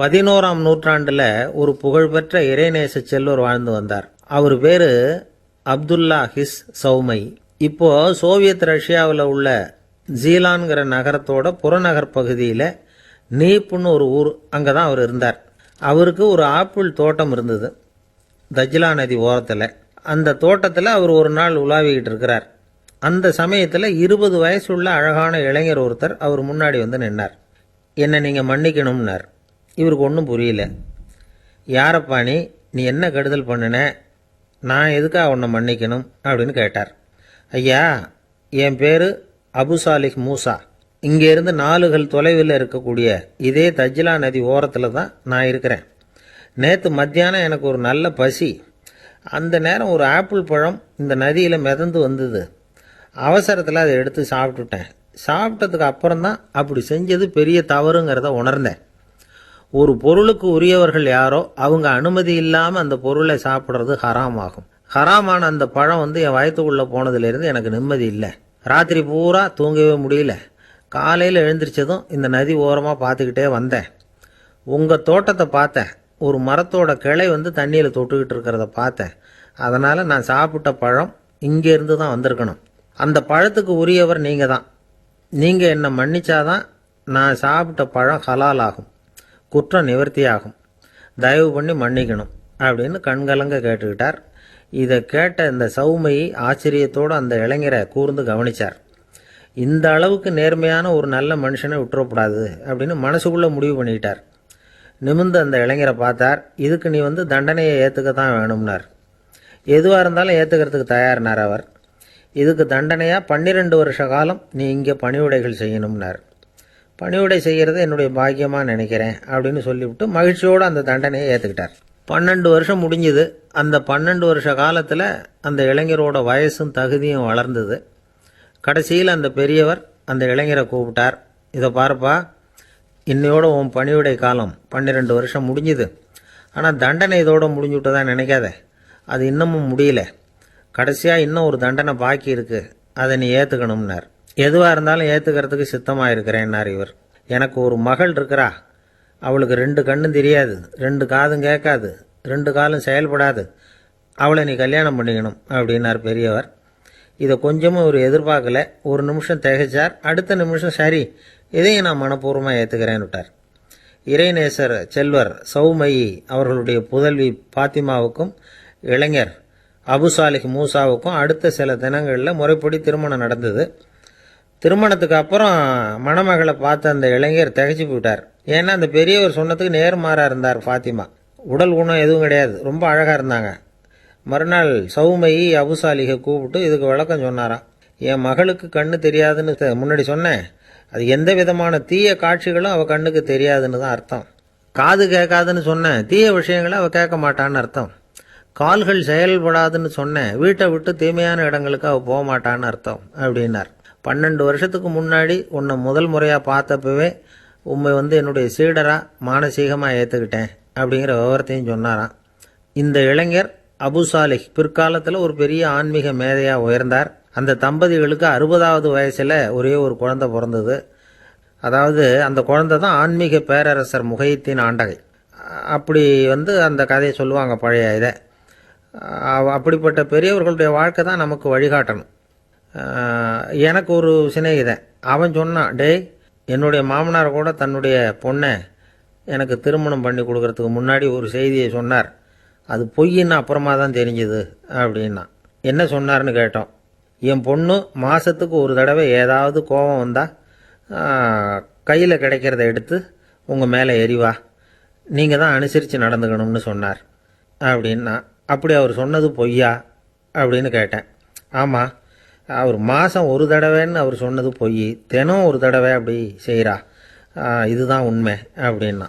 பதினோராம் நூற்றாண்டில் ஒரு புகழ்பெற்ற இறைநேச செல்வர் வாழ்ந்து வந்தார். அவர் பேர் அப்துல்லா ஹிஸ் சௌமை. இப்போது சோவியத் ரஷ்யாவில் உள்ள ஜீலான்கிற நகரத்தோட புறநகர் பகுதியில் நீப்புன்னு ஒரு ஊர் அங்கே தான் அவர் இருந்தார். அவருக்கு ஒரு ஆப்பிள் தோட்டம் இருந்தது தஜ்லா நதி ஓரத்தில். அந்த தோட்டத்தில் அவர் ஒரு நாள் உலாவிக்கிட்டு இருக்கிறார். அந்த சமயத்தில் இருபது வயசுள்ள அழகான இளைஞர் ஒருத்தர் அவர் முன்னாடி வந்து நின்னார். என்னை நீங்கள் மன்னிக்கணும்னார். இவருக்கு ஒன்றும் புரியல. யாரப்பா நீ? நீ என்ன கெடுதல் பண்ணின? நான் எதுக்காக உன்னை மன்னிக்கணும்? அப்படின்னு கேட்டார். ஐயா என் பேர் அபுசாலிக் மூசா. இங்கேருந்து நாலுகள் தொலைவில் இருக்கக்கூடிய இதே தஜ்லா நதி ஓரத்தில் தான் நான் இருக்கிறேன். நேற்று மத்தியானம் எனக்கு ஒரு நல்ல பசி. அந்த நேரம் ஒரு ஆப்பிள் பழம் இந்த நதியில் மிதந்து வந்தது. அவசரத்தில் அதை எடுத்து சாப்பிட்டுட்டேன். சாப்பிட்டதுக்கு அப்புறம் தான் அப்படி செஞ்சது பெரிய தவறுங்கிறத உணர்ந்தேன். ஒரு பொருளுக்கு உரியவர்கள் யாரோ அவங்க அனுமதி இல்லாமல் அந்த பொருளை சாப்பிட்றது ஹராம் ஆகும் ஹராமான அந்த பழம் வந்து என் வயத்துக்குள்ளே போனதுலேருந்து எனக்கு நிம்மதி இல்லை. ராத்திரி பூரா தூங்கவே முடியல. காலையில் எழுந்திரிச்சதும் இந்த நதி ஓரமாக பார்த்துக்கிட்டே வந்தேன். உங்கள் தோட்டத்தை பார்த்தேன். ஒரு மரத்தோட கிளை வந்து தண்ணியில் தொட்டுக்கிட்டு இருக்கிறத பார்த்தேன். அதனால் நான் சாப்பிட்ட பழம் இங்கேருந்து தான் வந்திருக்கணும். அந்த பழத்துக்கு உரியவர் நீங்கள் தான் நீங்கள் என்னை மன்னிச்சாதான் நான் சாப்பிட்ட பழம் ஹலால் ஆகும் குற்றம் நிவர்த்தியாகும். தயவு பண்ணி மன்னிக்கணும் அப்படின்னு கண்கலங்க கேட்டுக்கிட்டார். இதை கேட்ட இந்த சௌமையை ஆச்சரியத்தோடு அந்த இளைஞரை கூர்ந்து கவனித்தார் இந்த அளவுக்கு நேர்மையான ஒரு நல்ல மனுஷனை விட்டுறக்கூடாது அப்படின்னு மனசுக்குள்ளே முடிவு பண்ணிக்கிட்டார். நிமிர்ந்து அந்த இளைஞரை பார்த்தார். இதுக்கு நீ வந்து தண்டனையை ஏற்றுக்க தான் வேணும்னார். எதுவாக இருந்தாலும் ஏற்றுக்கிறதுக்கு தயாரினார் அவர். இதுக்கு தண்டனையாக பன்னிரெண்டு வருஷ காலம் நீ இங்கே பணிவுடைகள் செய்யணும்னார். பணிவுடை செய்கிறது என்னுடைய பாக்கியமாக நினைக்கிறேன் அப்படின்னு சொல்லிவிட்டு மகிழ்ச்சியோடு அந்த தண்டனையை ஏற்றுக்கிட்டார் பன்னெண்டு வருஷம் முடிஞ்சுது. அந்த பன்னெண்டு வருஷ காலத்தில் அந்த இளைஞரோட வயசும் தகுதியும் வளர்ந்தது. கடைசியில் அந்த பெரியவர் அந்த இளைஞரை கூப்பிட்டார். இதை பாருப்பா இன்னையோட உன் பணிவிடை காலம் பன்னிரெண்டு வருஷம் முடிஞ்சுது. ஆனால் தண்டனை இதோடு முடிஞ்சு விட்டதா நினைக்காத. அது இன்னமும் முடியல. கடைசியாக இன்னும் ஒரு தண்டனை பாக்கி இருக்குது அதை நீ ஏற்றுக்கணும்னார் எதுவாக இருந்தாலும் ஏற்றுக்கிறதுக்கு சித்தமாக இருக்கிறேன்னார் இவர். எனக்கு ஒரு மகள் இருக்கிறா. அவளுக்கு ரெண்டு கண்ணும் தெரியாது. ரெண்டு காதும் கேட்காது. ரெண்டு காலும் செயல்படாது. அவளை நீ கல்யாணம் பண்ணிக்கணும் அப்படின்னார் பெரியவர். இதை கொஞ்சமும் ஒரு எதிர்பார்க்கல. ஒரு நிமிஷம் திகைச்சார். அடுத்த நிமிஷம் சரி இதையும் நான் மனப்பூர்வமாக ஏற்றுக்கிறேன்னு விட்டார். இறைநேசர் செல்வர் சௌமயி அவர்களுடைய புதல்வி பாத்திமாவுக்கும் இளைஞர் அபுசாலிக் மூசாவுக்கும் அடுத்த சில தினங்களில் முறைப்படி திருமணம் நடந்தது. திருமணத்துக்கு அப்புறம் மணமகளை பார்த்த அந்த இளைஞர் திகச்சு போயிட்டார். ஏன்னா அந்த பெரியவர் சொன்னதுக்கு நேர்மாறாக இருந்தார் ஃபாத்திமா. உடல் குணம் எதுவும் கிடையாது. ரொம்ப அழகாக இருந்தாங்க. மறுநாள் சௌமயி அபுசாலிகை கூப்பிட்டு இதுக்கு விளக்கம் சொன்னாராம். என் மகளுக்கு கண்ணு தெரியாதுன்னு முன்னாடி சொன்னேன். அது எந்த விதமான தீய காட்சிகளும் அவள் கண்ணுக்கு தெரியாதுன்னு தான் அர்த்தம். காது கேட்காதுன்னு சொன்னேன். தீய விஷயங்களை அவள் கேட்க மாட்டான்னு அர்த்தம். கால்கள் செயல்படாதுன்னு சொன்னேன். வீட்டை விட்டு தீமையான இடங்களுக்கு அவள் போக மாட்டான்னு அர்த்தம் அப்படின்னார். பன்னெண்டு வருஷத்துக்கு முன்னாடி உன்னை முதல் முறையாக பார்த்தப்பவே உண்மை வந்து என்னுடைய சீடராக மானசீகமாக ஏற்றுக்கிட்டேன் அப்படிங்கிற விவரத்தையும் சொன்னாராம். இந்த இளைஞர் அபு சாலிஹ் பிற்காலத்தில் ஒரு பெரிய ஆன்மீக மேதையாக உயர்ந்தார். அந்த தம்பதிகளுக்கு அறுபதாவது வயசில் ஒரே ஒரு குழந்தை பிறந்தது. அதாவது அந்த குழந்தை தான் ஆன்மீக பேரரசர் முகையத்தின் ஆண்டகை. அப்படி வந்து அந்த கதையை சொல்லுவாங்க பழைய இதை. அப்படிப்பட்ட பெரியவர்களுடைய வாழ்க்கை தான் நமக்கு வழிகாட்டணும். எனக்கு ஒரு சிநேகிதன். அவன் சொன்னான் டேய் என்னுடைய மாமனார் கூட தன்னுடைய பொண்ணை எனக்கு திருமணம் பண்ணி கொடுக்கறதுக்கு முன்னாடி ஒரு செய்தியை சொன்னார். அது பொய்ன்னு அப்புறமா தான் தெரிஞ்சுது அப்படின்னா. என்ன சொன்னார்னு கேட்டோம். என் பொண்ணு மாதத்துக்கு ஒரு தடவை ஏதாவது கோபம் வந்தால் கையில் கிடைக்கிறத எடுத்து உங்கள் மேலே எரிவா நீங்கள் தான் அனுசரித்து நடந்துக்கணும்னு சொன்னார். அப்படின்னா அப்படி அவர் சொன்னது பொய்யா? அப்படின்னு கேட்டேன். ஆமாம் அவர் மாதம் ஒரு தடவைன்னு அவர் சொன்னது பொய். தினம் ஒரு தடவை அப்படி செய்கிறா இதுதான் உண்மை அப்படின்னா.